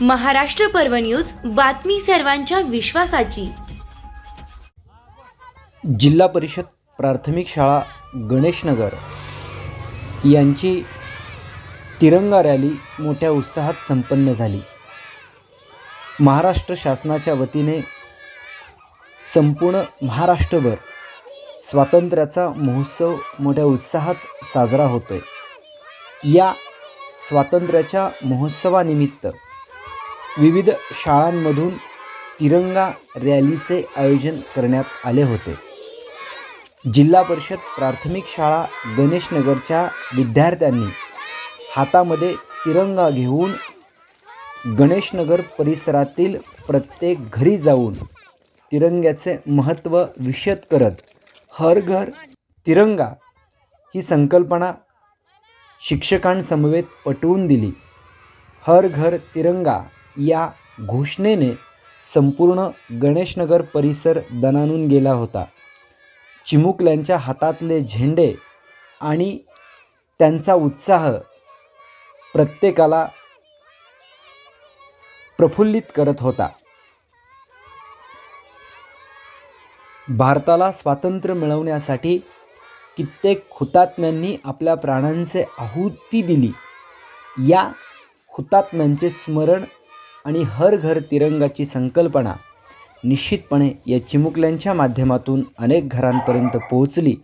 महाराष्ट्र पर्व न्यूज बातमी सर्वांच्या विश्वासाची. जिल्हा परिषद प्राथमिक शाळा गणेशनगर यांची तिरंगा रॅली मोठ्या उत्साहात संपन्न झाली. महाराष्ट्र शासनाच्या वतीने संपूर्ण महाराष्ट्रभर स्वातंत्र्याचा महोत्सव मोठ्या उत्साहात साजरा होतोय. या स्वातंत्र्याच्या महोत्सवानिमित्त विविध शाळांमधून तिरंगा रॅलीचे आयोजन करण्यात आले होते. जिल्हा परिषद प्राथमिक शाळा गणेशनगरच्या विद्यार्थ्यांनी हातामध्ये तिरंगा घेऊन गणेशनगर परिसरातील प्रत्येक घरी जाऊन तिरंग्याचे महत्त्व विशद करत हर घर तिरंगा ही संकल्पना शिक्षकांसमवेत पटवून दिली. हर घर तिरंगा या घोषणेने संपूर्ण गणेशनगर परिसर दणानून गेला होता. चिमुकल्यांच्या हातातले झेंडे आणि त्यांचा उत्साह प्रत्येकाला प्रफुल्लित करत होता. भारताला स्वातंत्र्य मिळवण्यासाठी कित्येक हुतात्म्यांनी आपल्या प्राणांचे आहुती दिली. या हुतात्म्यांचे स्मरण आणि हर घर तिरंगाची संकल्पना निश्चितपणे या चिमुकल्यांच्या माध्यमातून अनेक घरांपर्यंत पोहोचली.